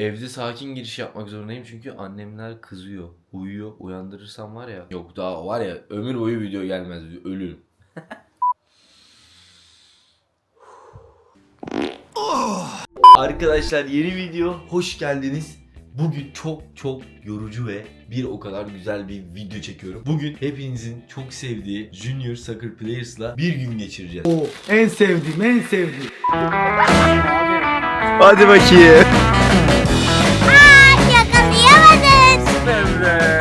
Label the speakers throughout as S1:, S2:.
S1: Evde sakin giriş yapmak zorundayım çünkü annemler kızıyor. Uyuyor. Uyandırırsam var ya. Yok daha var ya ömür boyu video gelmez. Ölürüm. Arkadaşlar yeni video hoş geldiniz. Bugün çok çok yorucu ve bir o kadar güzel bir video çekiyorum. Bugün hepinizin çok sevdiği Junior Soccer Players'la bir gün geçireceğiz.
S2: O en sevdiğim, en sevdiğim.
S1: Hadi bakayım.
S3: Yakalayamadın.
S1: Bizim Yusuf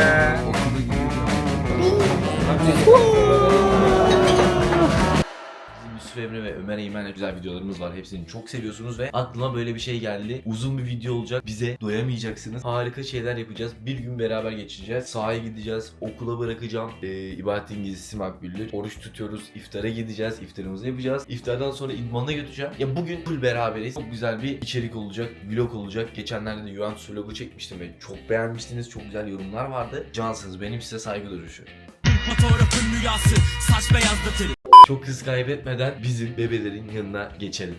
S1: Emre ve Ömer Eymen'le güzel videolarımız var. Hepsini çok seviyorsunuz ve aklıma böyle bir şey geldi. Uzun bir video olacak. Bize doyamayacaksınız. Harika şeyler yapacağız. Bir gün beraber geçireceğiz. Sahaya gideceğiz. Okula bırakacağım. Ee, ibadet İngilizcesi makbuldür. Oruç tutuyoruz. İftara gideceğiz. İftarımızı yapacağız. İftardan sonra idmana götüreceğim. Ya bugün full beraberiz. Çok güzel bir içerik olacak. Vlog olacak. Geçenlerde de Juventus vlogu çekmiştim ve çok beğenmiştiniz. Çok güzel yorumlar vardı. Cansınız. Benim size saygı duruşu.
S4: Fotoğrafın rüyası saç beyazlatır
S1: Çok hız kaybetmeden bizim bebelerin yanına geçelim.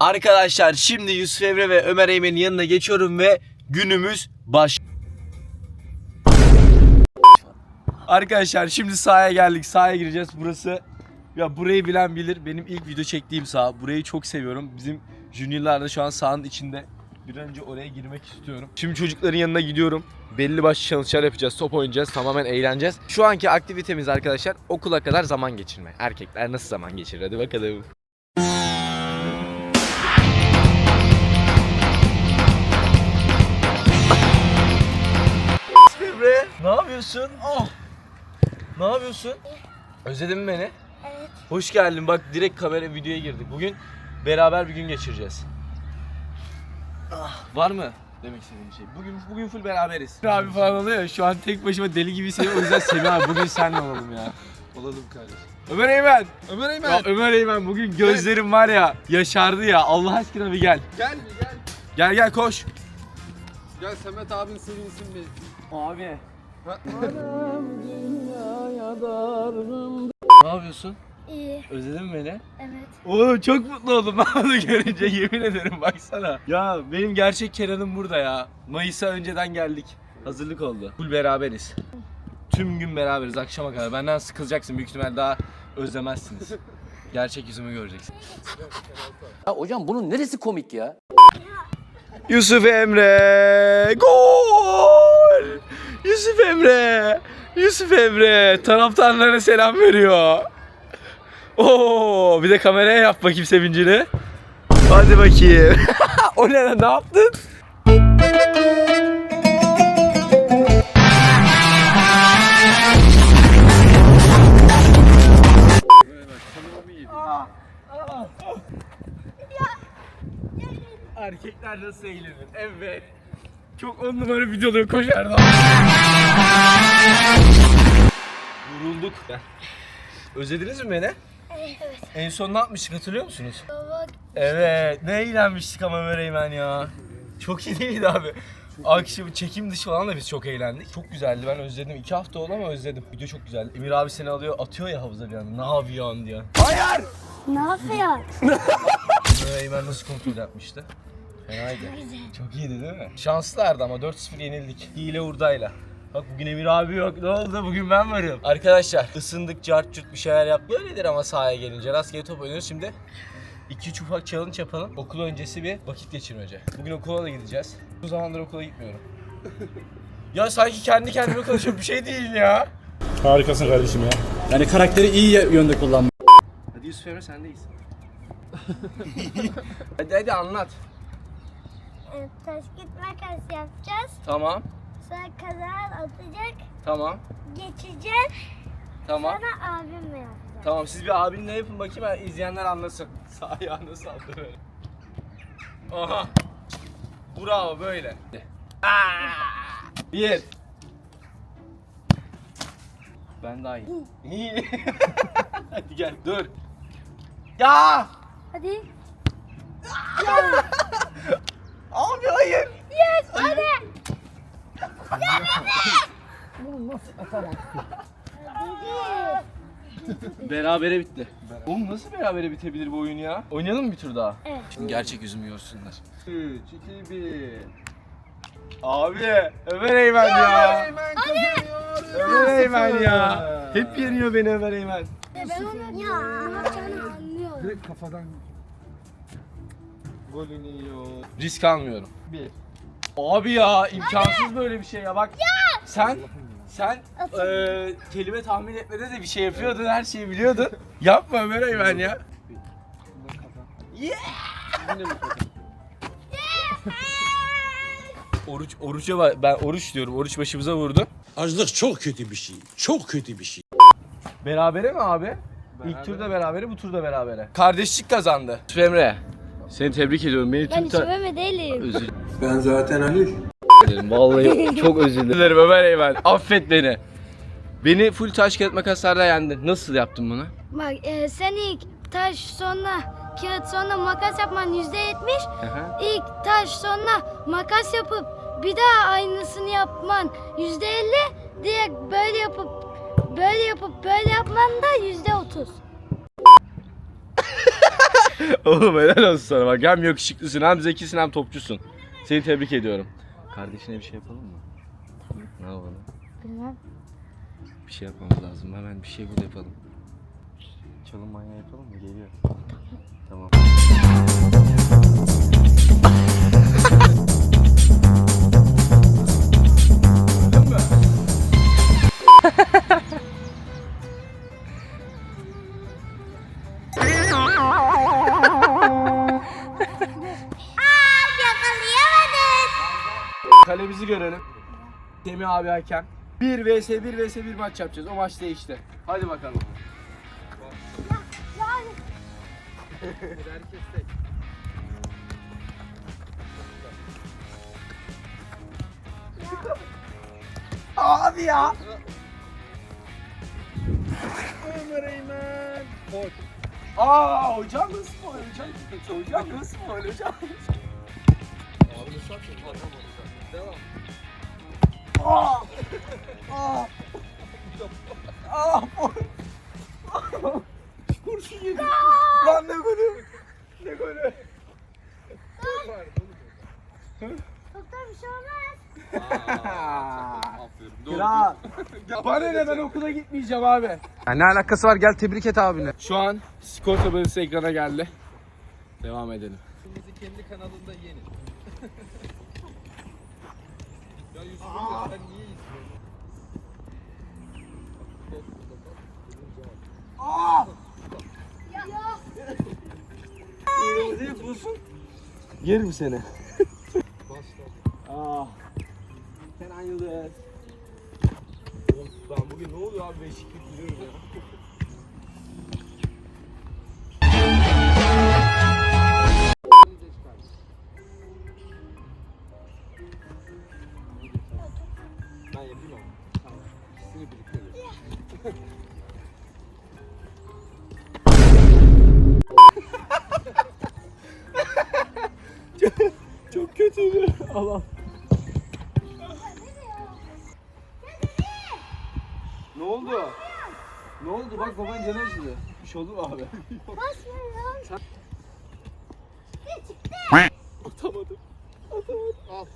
S1: Arkadaşlar şimdi Yusuf Emre ve Ömer Eymen'in yanına geçiyorum ve günümüz baş. Arkadaşlar şimdi sahaya geldik. Sahaya gireceğiz. Burası ya burayı bilen bilir. Benim ilk video çektiğim saha. Burayı çok seviyorum. Bizim juniorlar da şu an sahanın içinde. Bir an önce oraya girmek istiyorum. Şimdi çocukların yanına gidiyorum. Belli başlı challenge'lar yapacağız. Top oynayacağız. Tamamen eğleneceğiz. Şu anki aktivitemiz arkadaşlar okula kadar zaman geçirme. Erkekler nasıl zaman geçirir? Hadi bakalım. Emre, ne yapıyorsun? Oh. Ne yapıyorsun? Özledin mi beni?
S3: Evet.
S1: Hoş geldin. Bak direkt kamera videoya girdik. Bugün beraber bir gün geçireceğiz. Var mı demek istediğin şey? Bugün bugün full beraberiz. Abi falan oluyor ya, şu an tek başıma deli gibi seviyorum. O yüzden Semih abi bugün senle olalım ya.
S2: Olalım kardeşim.
S1: Ömer Eymen.
S2: Ömer Eymen.
S1: Ya Ömer Eymen bugün gözlerim var ya yaşardı ya. Allah aşkına bir gel.
S2: Gel bir gel.
S1: Gel gel koş.
S2: Gel Samet abin sevinsin bir.
S1: Abi.
S2: Ha-
S1: Ne yapıyorsun?
S3: İyi.
S1: Özledin mi beni?
S3: Evet.
S1: Oğlum çok mutlu oldum ben onu görünce yemin ederim baksana. Ya benim gerçek Kenan'ım burada ya. Mayıs'a önceden geldik. Hazırlık oldu. Full beraberiz. Tüm gün beraberiz akşama kadar. Benden sıkılacaksın büyük ihtimal daha özlemezsiniz. Gerçek yüzümü göreceksin.
S5: Ya hocam bunun neresi komik ya?
S1: Yusuf Emre gol! Yusuf Emre! Yusuf Emre taraftarlara selam veriyor. Oo, bir de kameraya yap bakayım sevincini. Hadi bakayım. o ne ne yaptın? Erkekler nasıl eğlenir? Evet. Çok on numara videoları koşardı. Vurulduk. Özlediniz mi beni?
S3: Evet.
S1: En son ne yapmıştık hatırlıyor musunuz?
S3: Baba
S1: Evet. Ne eğlenmiştik ama Mereymen ya. Çok iyi değildi abi. Akşam çekim dışı falan da biz çok eğlendik. Çok güzeldi ben özledim. İki hafta oldu ama özledim. Video çok güzel. Emir abi seni alıyor atıyor ya havuza bir anda. Ne yapıyorsun diyor. Hayır!
S3: ne yapıyor?
S1: Mereymen nasıl kontrol yapmıştı? Fenaydı. Çok iyiydi değil mi? Şanslılardı ama 4-0 yenildik. Hile hurdayla. Bak bugün Emir abi yok. Ne oldu? Bugün ben varım. Arkadaşlar ısındık, cart curt bir şeyler yap. Böyledir ama sahaya gelince. Rastgele top oynuyoruz şimdi. İki üç ufak challenge yapalım. Okul öncesi bir vakit geçirmece. Bugün okula da gideceğiz. Bu zamandır okula gitmiyorum. ya sanki kendi kendime konuşuyorum. Bir şey değil ya.
S6: Harikasın kardeşim ya.
S5: Yani karakteri iyi yönde kullanmak.
S1: Hadi Yusuf Emre sendeyiz. hadi hadi anlat.
S3: Taş git makas yapacağız.
S1: Tamam.
S3: Sonra kazan atacak.
S1: Tamam.
S3: Geçeceğiz.
S1: Tamam.
S3: Sonra abimle yapacağız.
S1: Tamam siz bir abinle yapın bakayım ben izleyenler anlasın. Sağ ayağını saldı böyle. Aha. Bravo böyle. Aa! Bir. Ben daha iyi. İyi. Hadi gel dur. Ya!
S3: Hadi.
S1: Abi hayır.
S3: Yes hadi.
S1: Berabere bitti. Oğlum nasıl berabere bitebilir bu oyun ya? Oynayalım mı bir tur daha?
S3: Evet.
S1: Şimdi gerçek yüzümü görsünler.
S2: 3, 2, 1.
S1: Abi Ömer Eymen ya.
S2: Eymen kazanıyor.
S1: Ömer Eymen ya. Hep yeniyor beni Ömer Eymen.
S3: Ben onu ya.
S2: Direkt kafadan golünü yiyor.
S1: Risk almıyorum.
S2: 1.
S1: Abi ya imkansız böyle bir şey ya bak. Sen sen eee, kelime tahmin etmede de bir şey yapıyordun, her şeyi biliyordun. Yapma Ömer Eymen ya.
S2: Yine mi kazan?
S1: Oruç oruca bak- ben oruç diyorum. Oruç başımıza vurdu.
S4: Açlık çok kötü bir şey. Çok kötü bir şey.
S1: Berabere mi abi? İlk turda berabere, bu turda berabere. Kardeşlik kazandı. Emre, seni tebrik ediyorum. Beni
S3: Ben
S1: tüm ta-
S3: içmeme değilim.
S1: Özür
S2: Ben zaten Halil.
S1: dilerim. Vallahi çok özür dilerim Ömer Eymen. Affet beni. Beni full taş kağıt makaslarla yendin. Nasıl yaptın bunu?
S3: Bak e, sen ilk taş sonra kağıt sonra makas yapman yüzde yetmiş.
S1: Aha.
S3: İlk taş sonra makas yapıp bir daha aynısını yapman yüzde elli. Direkt böyle yapıp böyle yapıp böyle yapman da yüzde otuz.
S1: Oğlum helal olsun sana bak. Hem yakışıklısın hem zekisin hem topçusun. Seni tebrik ediyorum. Kardeşine bir şey yapalım mı? Ne yapalım?
S3: Bilmem.
S1: Bir şey yapmamız lazım. Hemen bir şey bul yapalım. Çalım manyağı yapalım mı? Geliyor. Tamam. Kalemizi görelim. Semih abi hakem. 1 vs 1 vs 1 maç yapacağız. O maç değişti. Hadi bakalım.
S2: Herkes tek.
S1: Abi ya.
S2: Ömer Eymen. Koç.
S1: Aa hocam nasıl mı hocam? Hocam nasıl mı hocam?
S2: Abi satın. Devam.
S1: Aa! Aa! Aa! Kurşun yedi. Lan ne golü? Ne golü?
S3: Doktor bir şey olmaz.
S2: Aferin. Doğru.
S1: Kral. Bana ne ben okula gitmeyeceğim abi. Ya ne alakası var gel tebrik et abine. Şu an skor tabelası ekrana geldi. Devam edelim.
S2: Kendi kanalında yenin. Ya sen niye izliyorsun?
S1: Yerim bulsun. Yerim seni.
S2: Başla.
S1: Ah. Kenan Yıldız. Ben bugün ne oluyor abi beşiklik gidiyorum ya.
S2: Yap.
S1: Çok kötüydü. Allah. Ne oldu? Ne oldu? Bak baban canı acıdı. Bir şey oldu mu abi?
S3: Basmıyor.
S1: Atamadım.
S2: Al.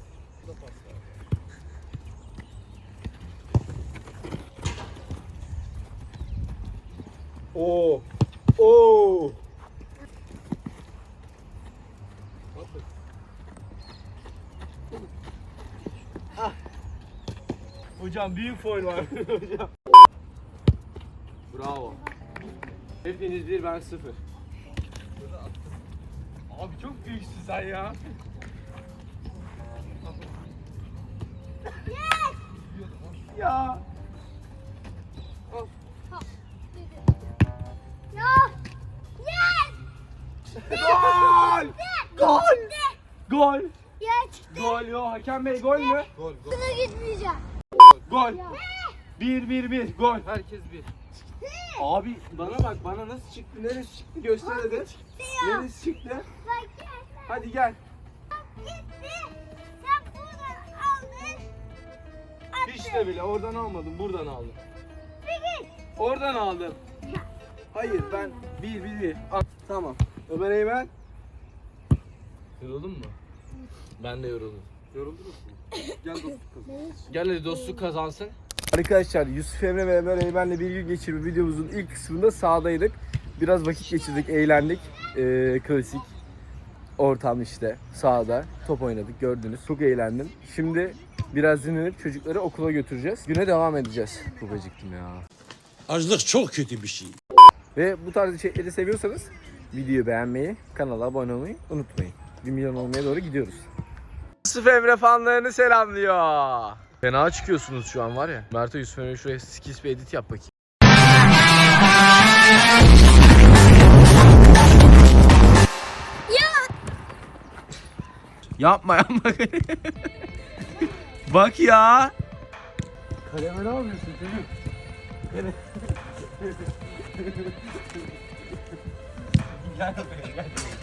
S2: Bu da pas ver.
S1: Oo. Oo.
S2: Atın.
S1: Hocam büyük foul var hocam. Bravo. Hepiniz bir ben sıfır. Abi çok büyüksün sen ya. ya.
S3: Ya.
S1: Gol! Gol! Gol!
S3: Ya çıktı.
S1: Gol yo hakem bey gol mü?
S2: Gol gol.
S3: Sana gitmeyeceğim.
S1: Gol. 1 1 1 gol.
S2: Herkes bir.
S1: Abi bana bak bana nasıl çıktı neresi çıktı göster hadi. Neresi çıktı?
S3: Bak gel.
S1: Hadi gel.
S3: Gitti. Sen buradan aldın.
S1: Hiç de bile oradan almadım buradan aldım. Oradan aldım. Hayır ben bir bir bir. Al. Tamam. Ömer Eymen. Yoruldun mu? Ben de yoruldum. Yoruldunuz mu? Gel dostluk kazansın. Gel hadi dostluk kazansın. Arkadaşlar Yusuf Emre ve Ömer Eymen'le bir gün geçirme videomuzun ilk kısmında sahadaydık. Biraz vakit geçirdik, eğlendik. Ee, klasik ortam işte sahada top oynadık gördünüz. Çok eğlendim. Şimdi biraz dinlenip çocukları okula götüreceğiz. Güne devam edeceğiz. Çok acıktım ya.
S4: Açlık çok kötü bir şey.
S1: Ve bu tarz içerikleri seviyorsanız videoyu beğenmeyi, kanala abone olmayı unutmayın. 1 milyon olmaya doğru gidiyoruz. Yusuf Emre fanlarını selamlıyor. Fena çıkıyorsunuz şu an var ya. Mert'e Yusuf Emre şuraya skis bir edit yap bakayım. Yapma yapma. Bak ya. Kaleme ne yapıyorsun çocuk?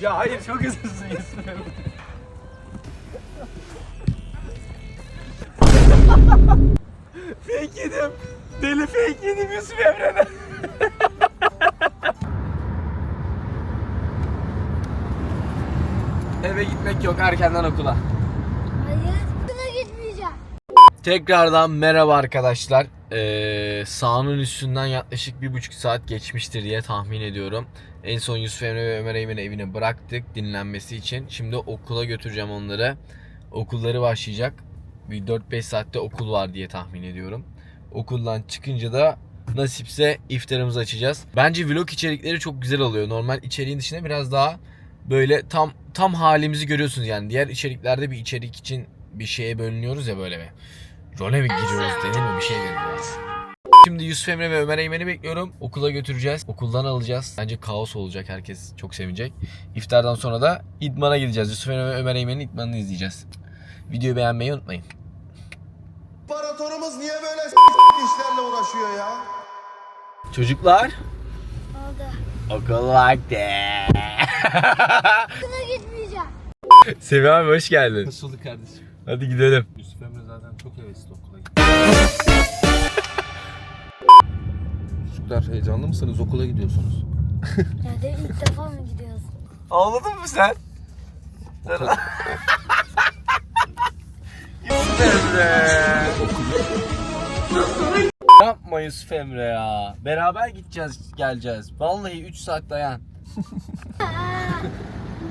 S1: Ya hayır çok hızlısın Yusuf fake yedim. Deli fake yedim Yusuf Emre'den. Eve gitmek yok erkenden okula. Tekrardan merhaba arkadaşlar. Ee, sahanın üstünden yaklaşık bir buçuk saat geçmiştir diye tahmin ediyorum. En son Yusuf Emre ve Ömer Eymen'i evine bıraktık dinlenmesi için. Şimdi okula götüreceğim onları. Okulları başlayacak. Bir 4-5 saatte okul var diye tahmin ediyorum. Okuldan çıkınca da nasipse iftarımızı açacağız. Bence vlog içerikleri çok güzel oluyor. Normal içeriğin dışında biraz daha böyle tam tam halimizi görüyorsunuz yani. Diğer içeriklerde bir içerik için bir şeye bölünüyoruz ya böyle bir. Role mi giriyoruz denir mi bir şey denir. Şimdi Yusuf Emre ve Ömer Eymen'i bekliyorum. Okula götüreceğiz. Okuldan alacağız. Bence kaos olacak. Herkes çok sevinecek. İftardan sonra da idmana gideceğiz. Yusuf Emre ve Ömer Eymen'in idmanını izleyeceğiz. Videoyu beğenmeyi unutmayın.
S7: İmparatorumuz niye böyle işlerle uğraşıyor ya?
S1: Çocuklar.
S3: Oldu.
S1: Okul vakti.
S3: Okula gitmeyeceğim.
S1: Semih abi hoş geldin.
S2: Nasıl kardeşim?
S1: Hadi gidelim.
S2: Yusuf Emre zaten çok hevesli okula Çocuklar heyecanlı mısınız? Okula gidiyorsunuz.
S3: Ya de ilk defa mı gidiyorsun?
S1: Ağladın mı sen? Yusuf Emre. Yapma Yusuf Emre ya. Beraber gideceğiz geleceğiz. Vallahi 3 saat dayan.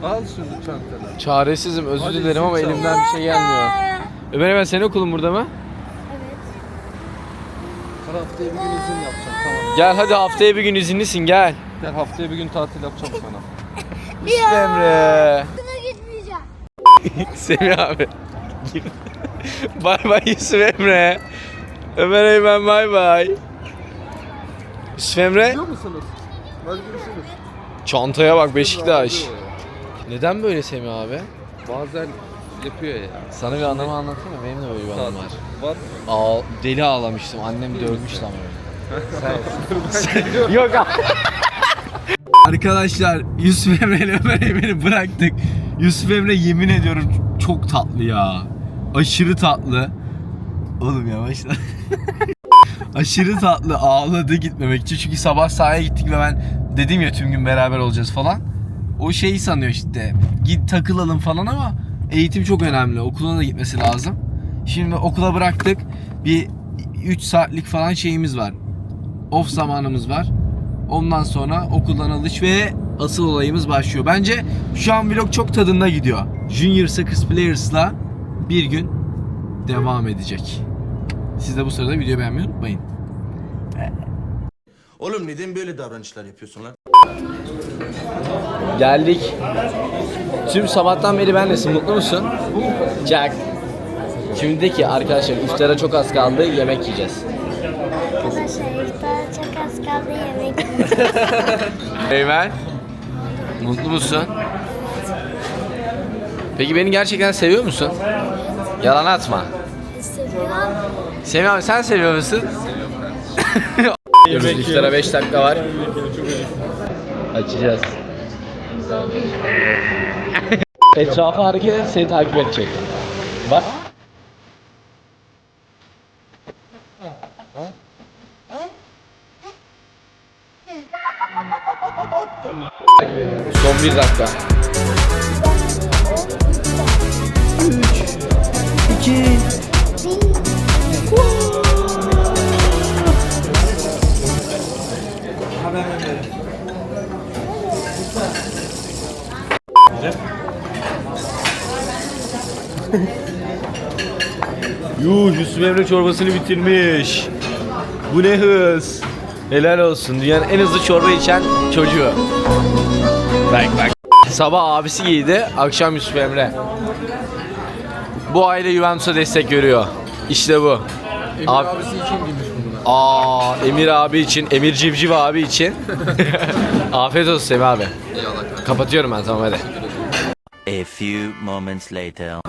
S2: Al şunu çantana.
S1: Çaresizim özür
S2: Hadi
S1: dilerim ama elimden bir şey gelmiyor. Ömer hemen senin okulun burada mı?
S2: Haftaya bir gün izin yapacağım tamam.
S1: Gel hadi haftaya bir gün izinlisin gel.
S2: Gel haftaya bir gün tatil yapacağım sana.
S1: Yusuf Emre.
S3: Gitmeyeceğim.
S1: Semih abi. bay bay Yusuf Emre. Ömer Eymen bay bay. Yusuf Emre.
S2: Biliyor musunuz? Hadi görüşürüz.
S1: Çantaya bak Beşiktaş. Neden böyle Semih abi?
S2: Bazen yapıyor ya.
S1: Sana bir anımı anlatayım mı? Benim de böyle bir anım var.
S2: Var.
S1: Ağ, deli ağlamıştım. Annem dövmüştü ama öyle. Yok abi. Arkadaşlar Yusuf Emre ile Ömer bıraktık. Yusuf Emre yemin ediyorum çok tatlı ya. Aşırı tatlı. Oğlum yavaşla. Aşırı tatlı ağladı gitmemek için. Çünkü sabah sahaya gittik ve ben dedim ya tüm gün beraber olacağız falan. O şeyi sanıyor işte. Git takılalım falan ama eğitim çok önemli. Okuluna da gitmesi lazım. Şimdi okula bıraktık. Bir 3 saatlik falan şeyimiz var. Off zamanımız var. Ondan sonra okuldan alış ve asıl olayımız başlıyor. Bence şu an vlog çok tadında gidiyor. Junior Suckers Players'la bir gün devam edecek. Siz de bu sırada video beğenmeyi unutmayın.
S7: Oğlum neden böyle davranışlar yapıyorsun lan?
S1: Geldik. Tüm sabahtan beri benlesin. Mutlu musun? Jack. Şimdi de ki arkadaşlar iftara çok az kaldı. Yemek yiyeceğiz.
S3: Arkadaşlar iftara çok az kaldı yemek
S1: Eymen. Mutlu musun? Peki beni gerçekten seviyor musun? Yalan atma.
S3: seviyorum.
S1: Semih abi sen seviyor musun? Seviyoruz. İftara 5 dakika var. Açacağız. Ee. Etrafa hareket et seni takip edecek. Bak. Son bir dakika. 3 2 1 Yuh Yusuf Emre çorbasını bitirmiş. Bu ne hız. Helal olsun. Dünyanın en hızlı çorba içen çocuğu. Bak bak. Sabah abisi giydi, akşam Yusuf Emre. Bu aile Juventus'a destek görüyor. İşte bu. Emir abisi için giymiş bunu. Aa, Emir abi için, Emir Civciv abi için. Afiyet olsun Semih abi. Eyvallah. Kapatıyorum ben tamam hadi.
S8: A few moments later.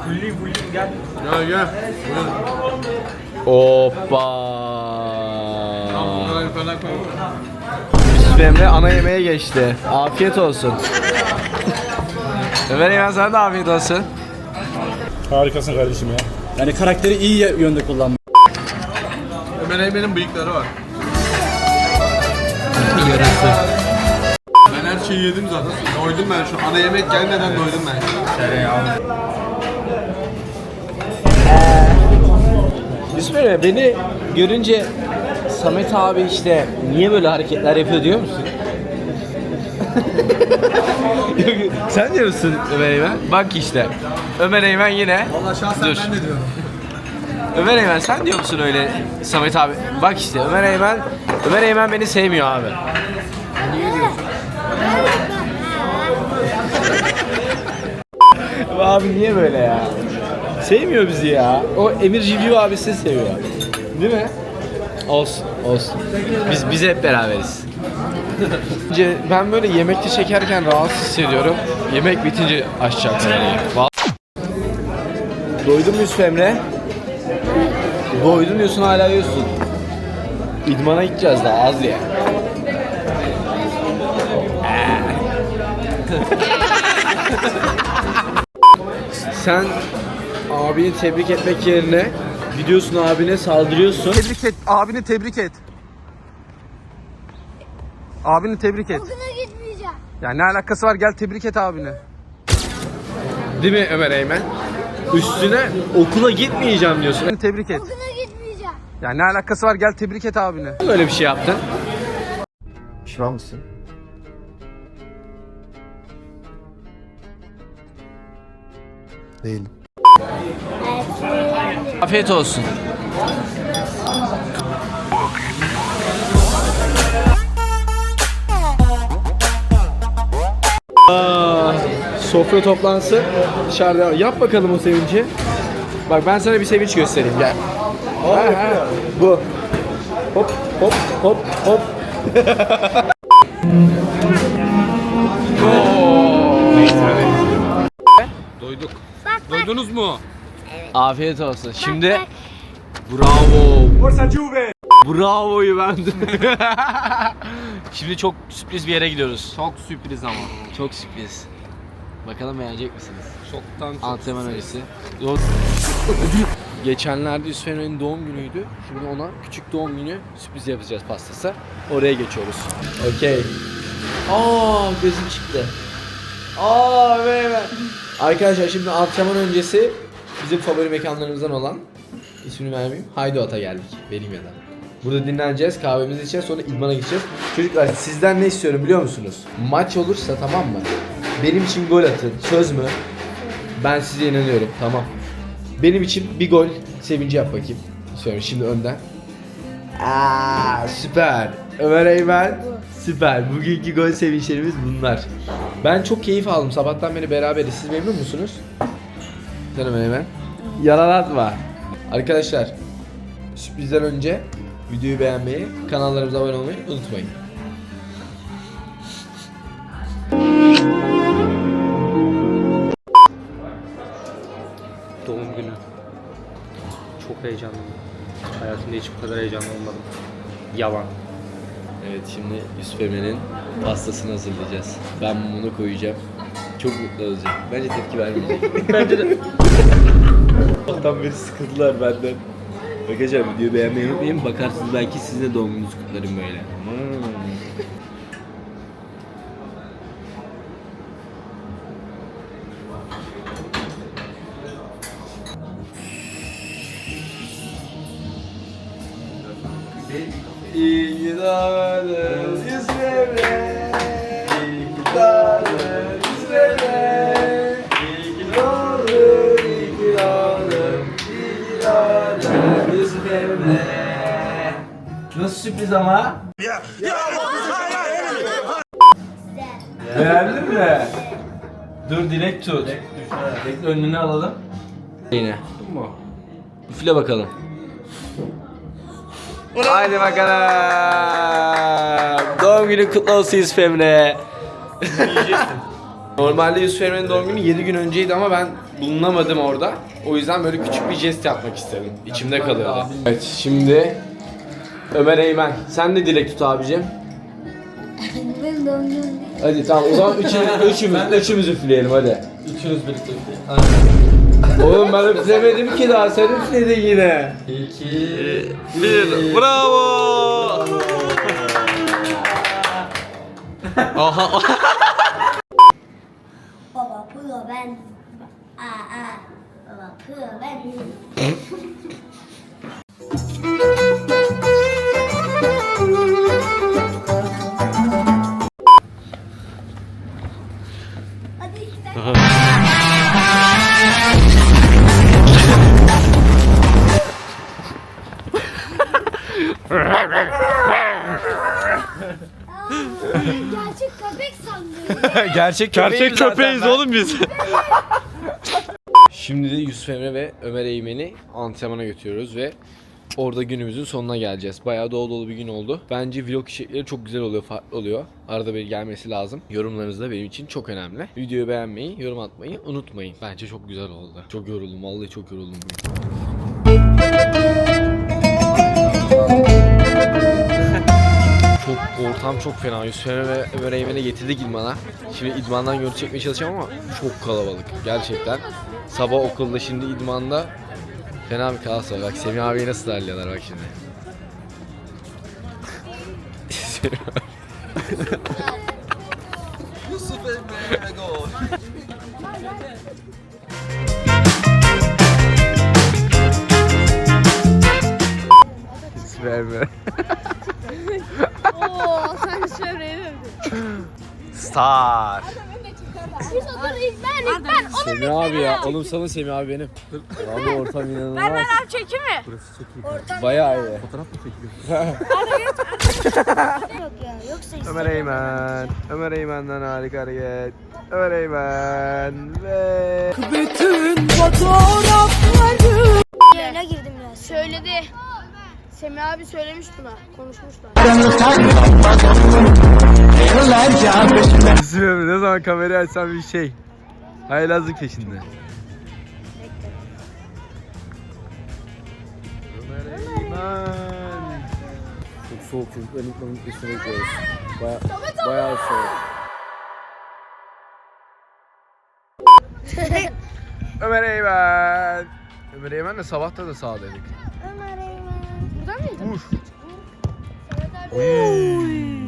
S1: Hoppa. Yusuf Emre ana yemeğe geçti. Afiyet olsun. Ömer Eymen sana da afiyet olsun.
S5: Harikasın kardeşim ya. Yani karakteri iyi yönde kullanma.
S2: Ömer Eymen'in bıyıkları var. Her şeyi yedim zaten. Doydum ben şu ana yemek gelmeden doydum ben.
S1: Yusuf Emre beni görünce Samet abi işte niye böyle hareketler yapıyor diyor musun? Yok, Sen diyor musun Ömer Eymen? Bak işte. Ömer Eymen yine.
S2: Valla şahsen
S1: Dur.
S2: ben de diyorum.
S1: Ömer Eymen sen diyor musun öyle Samet abi? Bak işte Ömer Eymen Ömer Eymen beni sevmiyor abi. Abi niye böyle ya? Sevmiyor bizi ya. O Emir Civciv abisi seviyor. Değil mi? Olsun, olsun. Biz biz hep beraberiz. Bence ben böyle yemekte çekerken rahatsız hissediyorum. Yemek bitince. Vallahi- Doydun mu Yusuf Emre? Doydun diyorsun hala yiyorsun. İdmana gideceğiz daha az ye. Sen abini tebrik etmek yerine gidiyorsun abine saldırıyorsun.
S2: Tebrik et. Abini tebrik et. Abini tebrik et.
S3: Okula gitmeyeceğim.
S2: Ya ne alakası var gel tebrik et abini.
S1: Değil mi Ömer Eymen? Üstüne okula gitmeyeceğim diyorsun.
S2: Beni tebrik et.
S3: Okula gitmeyeceğim.
S2: Ya ne alakası var gel tebrik et abini.
S1: Böyle bir şey yaptın.
S9: Pişman mısın?
S7: Değilim.
S1: Afiyet olsun. Aa, sofra toplantısı dışarıda. Yap bakalım o sevinci. Bak ben sana bir sevinç göstereyim gel. Ha, ha, Bu. Hop hop hop hop.
S2: Doydunuz mu?
S1: Afiyet olsun. Şimdi
S3: bak.
S1: bravo. Bravo'yu ben Şimdi çok sürpriz bir yere gidiyoruz.
S2: Çok sürpriz ama.
S1: Çok sürpriz. Bakalım beğenecek misiniz?
S2: Çoktan çok
S1: Antrenman öncesi. Geçenlerde Yusuf Emre'nin doğum günüydü. Şimdi ona küçük doğum günü sürpriz yapacağız pastası. Oraya geçiyoruz. Okey. Aa gözüm çıktı. Aa evet. Arkadaşlar şimdi antrenman öncesi bizim favori mekanlarımızdan olan ismini vermeyeyim. Haydoat'a geldik. Benim ya da. Burada dinleneceğiz, kahvemizi içeceğiz, sonra idmana gideceğiz. Çocuklar sizden ne istiyorum biliyor musunuz? Maç olursa tamam mı? Benim için gol atın. Söz mü? Ben size inanıyorum. Tamam. Benim için bir gol sevinci yap bakayım. Söyle şimdi önden. Aa süper. Ömer Eymen süper. Bugünkü gol sevinçlerimiz bunlar. Ben çok keyif aldım. Sabahtan beri beraberiz. Siz memnun musunuz? Sen Ömer Eymen. Yalan. Arkadaşlar sürprizden önce videoyu beğenmeyi, kanallarımıza abone olmayı unutmayın.
S10: Doğum günü. Çok heyecanlıyım. Hayatımda hiç bu kadar heyecanlı olmadım. Yalan.
S1: Evet şimdi Yusuf Emre'nin pastasını hazırlayacağız. Ben bunu koyacağım. Çok mutlu olacak. Bence tepki vermeyecek. Bence de. Allah'tan beri sıkıldılar benden. Arkadaşlar videoyu beğenmeyi unutmayın. Bakarsınız belki sizin de doğum gününüzü kutlarım böyle. Hmm. Yusuf Emre. Nasıl sürpriz ama? Beğendin mi? Dur dilek tut. Dilek önüne alalım. Yine. mu? Üfle bakalım. Haydi bakalım. Doğum günü kutlu olsun Yusuf Emre. Normalde Yusuf Emre'nin doğum günü 7 gün önceydi ama ben bulunamadım orada. O yüzden böyle küçük bir jest yapmak istedim. İçimde kalıyordu. Evet şimdi Ömer Eymen. Sen de dilek tut abicim.
S3: Benim doğum günüm değil.
S1: Hadi tamam o zaman üçümüz, üçümüz, üçümüz üfleyelim hadi.
S2: Üçünüz birlikte üfleyin.
S1: Oğlum ben üflemedim ki daha sen üfledin yine.
S2: İki.
S1: Bir. Bravo. Aha.
S3: Baba pıyor ben. Aa aa. Baba pıyor ben. Hadi işte. Gerçek köpek sandım.
S1: Gerçek
S5: Gerçek köpeğiz oğlum biz.
S1: Şimdi de Yusuf Emre ve Ömer Eymen'i antrenmana götürüyoruz ve orada günümüzün sonuna geleceğiz. Bayağı dolu dolu bir gün oldu. Bence vlog içerikleri çok güzel oluyor, farklı oluyor. Arada bir gelmesi lazım. Yorumlarınız da benim için çok önemli. Videoyu beğenmeyi, yorum atmayı unutmayın. Bence çok güzel oldu. Çok yoruldum, vallahi çok yoruldum. Çok ortam çok fena. Yusuf Emre ve Ömer Eymen'e getirdik idmana. Şimdi idmandan görüntü çekmeye çalışacağım ama çok kalabalık. Gerçekten. Sabah okulda şimdi idmanda fena bir kaos var. Bak Semih abiyi nasıl darlıyorlar bak şimdi. Yusuf Emre.
S3: Oo sen söyleyelim.
S1: Star.
S3: Biz otur İlber İlber.
S1: Semih abi ya. Oğlum sana Semih abi benim. Abi ortam inanılmaz.
S3: çeki mi?
S1: Bayağı iyi.
S3: Yok ya yoksa
S1: Ömer Eymen. Ömer Eymen'den harika hareket. Ömer Eymen ve...
S3: Yayına girdim ya. Söyledi. Semih abi söylemiş buna. Konuşmuşlar.
S1: Yusuf Emre ne zaman kamerayı açsam bir şey. Haylazlık peşinde. Ömer Eymen. Çok soğuk çocukların ilk gitmesini bekliyoruz. Baya, bayağı soğuk. Ömer Eymen. Ömer Eymen de sabahta da sağ dedik.
S3: Ömer Eymen. Burada mıydı?
S1: Vur.
S3: Ömer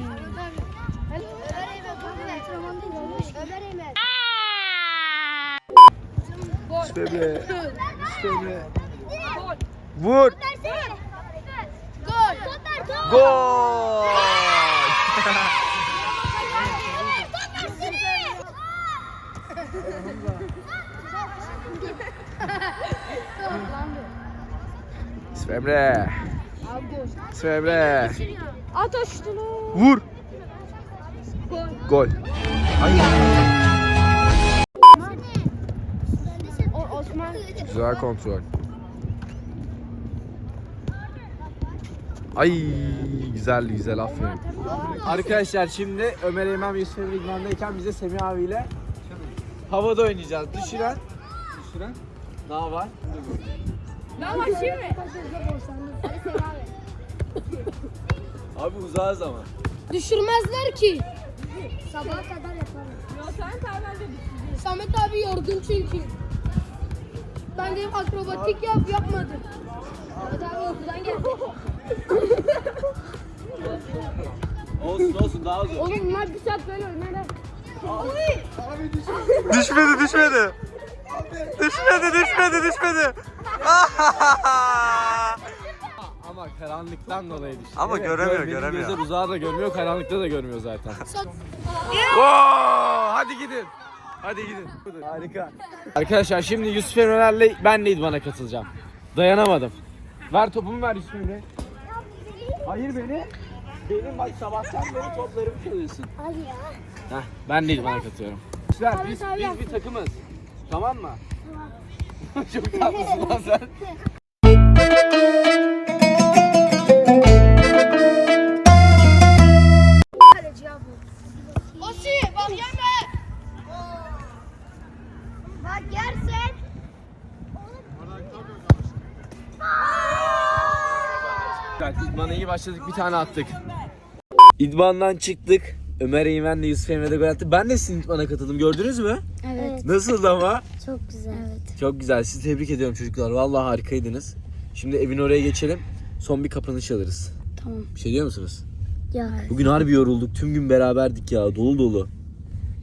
S3: Ömer Eymen.
S1: Yusuf Emre. Yusuf Emre. Vur.
S3: Gol.
S1: Gol. Yusuf Emre. Yusuf Emre.
S3: At açtını.
S1: Vur. Gol.
S3: O Osman.
S1: Güzel kontrol. Ay güzel güzel aferin. Arkadaşlar şimdi Ömer Eymen ve Yusuf Emre İdman'dayken bize Semih abiyle havada oynayacağız. Düşüren. Düşüren. Daha var. Abi uzağız ama.
S3: Düşürmezler ki. Sabaha kadar yaparım. Samet abi yorgun çünkü. Ben dedim akrobatik yap yapmadı. Samet abi okuldan geldi.
S1: Olsun olsun daha zor.
S3: Oğlum bunlar bir saat böyle oynar. ha.
S1: Düşmedi düşmedi. Düşmedi düşmedi düşmedi. Ama karanlıktan dolayı düştü.
S2: Ama göremiyor,
S1: benim
S2: göremiyor.
S1: Gözler uzağa da görmüyor, karanlıkta da görmüyor zaten.
S3: Sat-
S1: Oo, hadi gidin. Hadi gidin. Harika. Arkadaşlar şimdi Yusuf Emre'lerle ben de İdman'a katılacağım. Dayanamadım. Ver topumu ver Yusuf Emre. Hayır beni. Benim bak sabahtan beri toplarımı çalıyorsun.
S3: Hadi ya.
S1: Heh, ben de İdman'a katıyorum. Arkadaşlar
S3: Tabii,
S1: biz,
S3: tabii,
S1: biz bir takımız. Tamam mı? Çok tatlısın lan sen. başladık. Bir tane attık. İdman'dan çıktık. Ömer Eymen de Yusuf Emre de gol attı. Ben de sizin İdman'a katıldım. Gördünüz mü?
S3: Evet.
S1: Nasıldı ama?
S3: Çok güzel. Evet.
S1: Çok güzel. Sizi tebrik ediyorum çocuklar. Vallahi harikaydınız. Şimdi evin oraya geçelim. Son bir kapanış alırız.
S3: Tamam.
S1: Bir şey diyor musunuz?
S3: Ya.
S1: Bugün harbi yorulduk. Tüm gün beraberdik ya. Dolu dolu.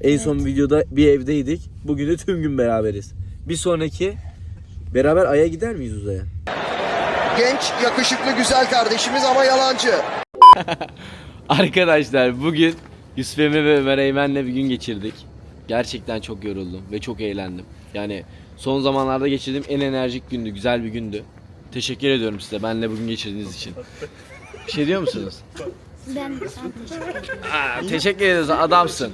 S1: En son videoda bir evdeydik. Bugün de tüm gün beraberiz. Bir sonraki beraber Ay'a gider miyiz uzaya?
S7: Genç, yakışıklı, güzel kardeşimiz ama yalancı.
S1: Arkadaşlar bugün Yusuf Emre ve Ömer Eymen'le bir gün geçirdik. Gerçekten çok yoruldum ve çok eğlendim. Yani son zamanlarda geçirdiğim en enerjik gündü, güzel bir gündü. Teşekkür ediyorum size benimle bugün geçirdiğiniz için. Bir şey diyor musunuz?
S3: Ben sana teşekkür ederim.
S1: Aa, teşekkür ederiz adamsın.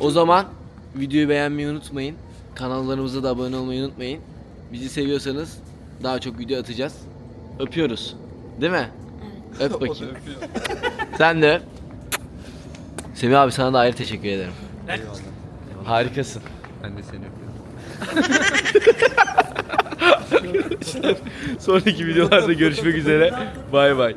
S1: O zaman videoyu beğenmeyi unutmayın. Kanallarımıza da abone olmayı unutmayın. Bizi seviyorsanız daha çok video atacağız. Öpüyoruz. Değil mi? Öp bakayım. Sen de öp. Semih abi sana da ayrı teşekkür ederim. Harikasın.
S10: Ben de seni öpüyorum.
S1: Sonraki videolarda görüşmek üzere. Bay bay.